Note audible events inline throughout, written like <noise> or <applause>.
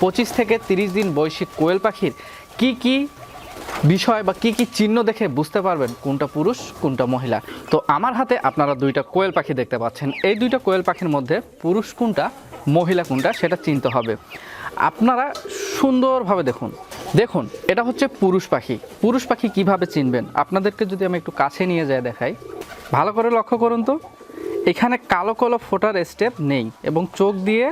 পঁচিশ থেকে তিরিশ দিন বয়সী কোয়েল পাখির কি কি বিষয় বা কি কি চিহ্ন দেখে বুঝতে পারবেন কোনটা পুরুষ, কোনটা মহিলা? তো আমার হাতে আপনারা দুইটা কোয়েল পাখি দেখতে পাচ্ছেন। এই দুইটা কোয়েল পাখির মধ্যে পুরুষ কোনটা, মহিলা কোনটা, সেটা চিনতে হবে। আপনারা সুন্দরভাবে দেখুন। দেখুন, এটা হচ্ছে পুরুষ পাখি। পুরুষ পাখি কীভাবে চিনবেন? আপনাদেরকে যদি আমি একটু কাছে নিয়ে যাই দেখাই। ভালো করে লক্ষ্য করুন তো। এখানে কালো কালো ফোটার স্টেপ নেই এবং চোখ দিয়ে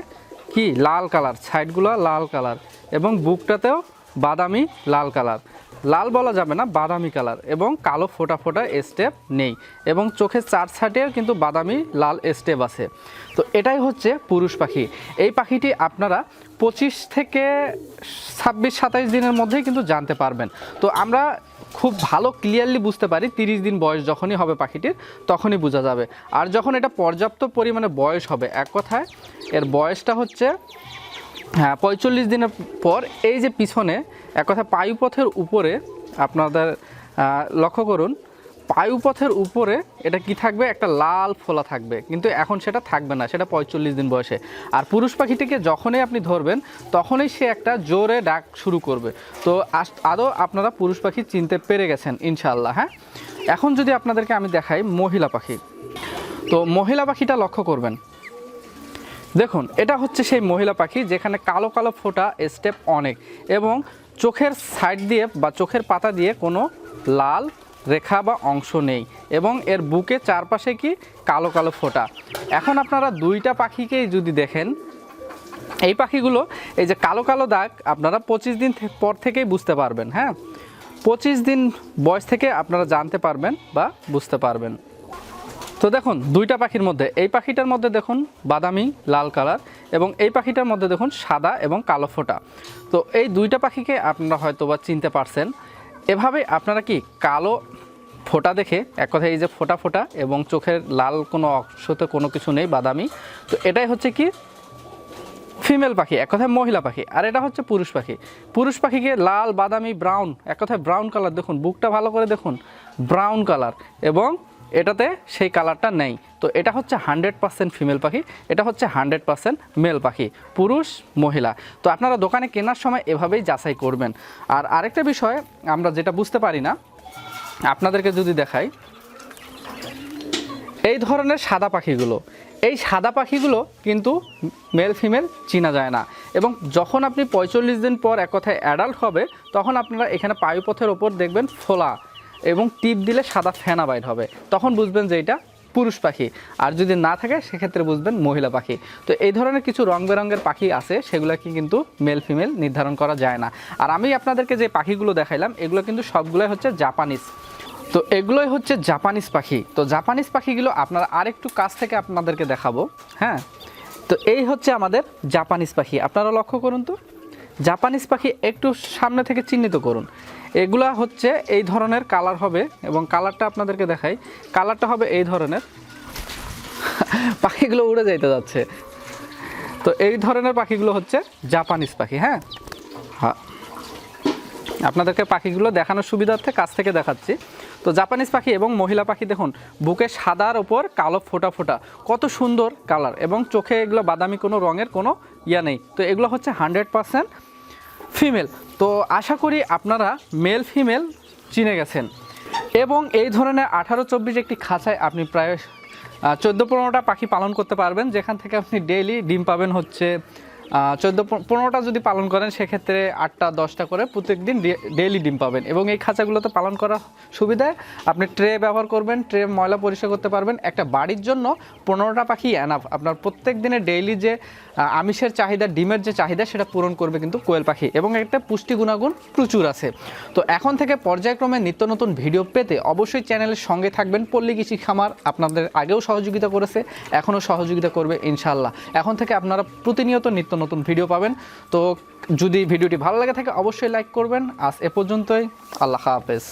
কি? লাল কালার সাইডগুলো লাল কালার এবং বুকটাতেও বাদামি লাল কালার। লাল বলা যাবে না, বাদামি কালার এবং কালো ফোটা ফোটা স্টেপ নেই এবং চোখের চার সাইডেও কিন্তু বাদামি লাল স্টেপ আছে। তো এটাই হচ্ছে পুরুষ পাখি। এই পাখিটি আপনারা পঁচিশ থেকে ছাব্বিশ, সাতাইশ দিনের মধ্যেই কিন্তু জানতে পারবেন। তো আমরা খুব ভালো ক্লিয়ারলি বুঝতে পারি, তিরিশ দিন বয়স যখনই হবে পাখিটির, তখনই বোঝা যাবে। আর যখন এটা পর্যাপ্ত পরিমাণে বয়স হবে, এক কথায় এর বয়সটা হচ্ছে হ্যাঁ পঁয়তাল্লিশ দিনের পর এই যে পিছনে, এক কথা পায়ুপথের উপরে আপনাদের লক্ষ্য করুন, পায়ুপথের উপরে এটা কি থাকবে? একটা লাল ফোলা থাকবে। কিন্তু এখন সেটা থাকবে না, সেটা পঁয়তাল্লিশ দিন বয়সে। আর পুরুষ পাখিটিকে যখনই আপনি ধরবেন, তখনই সে একটা জোরে ডাক শুরু করবে। তো আদৌ আপনারা পুরুষ পাখি চিনতে পেরে গেছেন? ইনশাআল্লাহ হ্যাঁ? এখন যদি আপনাদেরকে আমি দেখাই মহিলা পাখি। তো মহিলা পাখিটা লক্ষ্য করবেন। দেখুন, এটা হচ্ছে সেই মহিলা পাখি যেখানে কালো কালো ফোঁটা স্টেপ অনেক এবং চোখের সাইড দিয়ে বা চোখের পাতা দিয়ে কোনো লাল রেখা বা অংশ নেই এবং এর বুকে চারপাশে কি কালো কালো ফোঁটা। এখন আপনারা দুইটা পাখিকেই যদি দেখেন, এই পাখিগুলো এই যে কালো কালো দাগ আপনারা পঁচিশ দিন পর থেকেই বুঝতে পারবেন হ্যাঁ? পঁচিশ দিন বয়স থেকে আপনারা জানতে পারবেন বা বুঝতে পারবেন। তো দেখুন, দুইটা পাখির মধ্যে, এই পাখিটার মধ্যে দেখুন বাদামি, লাল কালার, এবং এই পাখিটার মধ্যে দেখুন সাদা এবং কালো ফোঁটা। তো এই দুইটা পাখিকে আপনারা হয়তো বা চিনতে পারছেন। এভাবে আপনারা কি কালো ফোঁটা দেখে, এক কথায় এই যে ফোঁটা ফোঁটা এবং চোখের লাল কোনো অংশতে কোনো কিছু নেই, বাদামি, তো এটাই হচ্ছে কি ফিমেল পাখি, এক কথায় মহিলা পাখি, আর এটা হচ্ছে পুরুষ পাখি। পুরুষ পাখিকে লাল, বাদামি, ব্রাউন, এক কথায় ব্রাউন কালার দেখুন, বুকটা ভালো করে দেখুন, ব্রাউন কালার, এবং এটাতে সেই কালারটা নেই। তো এটা হচ্ছে হান্ড্রেড পার্সেন্ট ফিমেল পাখি, এটা হচ্ছে হান্ড্রেড পার্সেন্ট মেল পাখি, পুরুষ, মহিলা। তো আপনারা দোকানে কেনার সময় এভাবেই যাচাই করবেন। আর আরেকটা বিষয়, আমরা যেটা বুঝতে পারি না, আপনাদেরকে যদি দেখাই, এই ধরনের সাদা পাখিগুলো, এই সাদা পাখিগুলো কিন্তু মেল ফিমেল চিনা যায় না। এবং যখন আপনি পঁয়চল্লিশ দিন পর এক কথায় অ্যাডাল্ট হবে, তখন আপনারা এখানে পায়ুপথের ওপর দেখবেন ফোলা। এবং টিপ দিলে সাদা ফেনা বাইর হবে। তখন বুঝবেন যে এটা পুরুষ পাখি। আর যদি না থাকে, সেক্ষেত্রে বুঝবেন মহিলা পাখি। তো এই ধরনের কিছু রং বেরঙের পাখি আছে, সেগুলোকে কিন্তু মেল ফিমেল নির্ধারণ করা যায় না। আর আমি আপনাদেরকে যে পাখিগুলো দেখাইলাম, এগুলো কিন্তু সবগুলোই হচ্ছে জাপানিজ। তো এগুলোই হচ্ছে জাপানিজ পাখি। তো জাপানিজ পাখিগুলো আপনারা আরেকটু কাছ থেকে আপনাদেরকে দেখাবো। হ্যাঁ? তো এই হচ্ছে আমাদের জাপানিজ পাখি। আপনারা লক্ষ্য করুন তো। জাপানিজ পাখি একটু সামনে থেকে চিহ্নিত করুন। এগুলা হচ্ছে এই ধরনের কালার হবে এবং কালারটা আপনাদেরকে দেখাই। কালারটা হবে এই ধরনের। <laughs> পাখিগুলো উড়ে যাইতে যাচ্ছে। তো এই ধরনের পাখিগুলো হচ্ছে জাপানিজ পাখি হ্যাঁ? হ্যাঁ। আপনাদেরকে পাখিগুলো দেখানোর সুবিধার্থে কাছ থেকে দেখাচ্ছি। তো জাপানিজ পাখি এবং মহিলা পাখি দেখুন, বুকে সাদার ওপর কালো ফোটা ফোটা। কত সুন্দর কালার এবং চোখে এগুলো বাদামি কোনো রঙের কোনো ইয়া নেই। তো এগুলো হচ্ছে হান্ড্রেড পারসেন্ট ফিমেল। তো আশা করি আপনারা মেল, ফিমেল চিনে গেছেন। এবং এই ধরনের আঠারো, চব্বিশ একটি খাঁচায় আপনি প্রায় চোদ্দ, পনেরোটা পাখি পালন করতে পারবেন, যেখান থেকে আপনি ডেইলি ডিম পাবেন হচ্ছে চোদ্দ পনেরোটা যদি পালন করেন, সেক্ষেত্রে আটটা, দশটা করে প্রত্যেক দিন ডেইলি ডিম পাবেন। এবং এই খাঁচাগুলোতে পালন করার সুবিধায় আপনি ট্রে ব্যবহার করবেন, ট্রে ময়লা পরিষ্কার করতে পারবেন। একটা বাড়ির জন্য পনেরোটা পাখি অ্যানাফ আপনার প্রত্যেক দিনে ডেইলি যে আমিষের চাহিদা, ডিমের যে চাহিদা, সেটা পূরণ করবে কিন্তু কোয়েল পাখি। এবং একটা পুষ্টি গুণাগুণ প্রচুর আছে। তো এখন থেকে পর্যায়ক্রমে নিত্য নতুন ভিডিও পেতে অবশ্যই চ্যানেলের সঙ্গে থাকবেন। পল্লী কৃষি খামার আপনাদের আগেও সহযোগিতা করেছে, এখনও সহযোগিতা করবে ইনশাল্লাহ এখন থেকে আপনারা প্রতিনিয়ত নতুন ভিডিও পাবেন। তো যদি ভিডিওটি ভালো লাগে থাকে, অবশ্যই লাইক করবেন। আজ এ পর্যন্তই। আল্লাহ হাফেজ।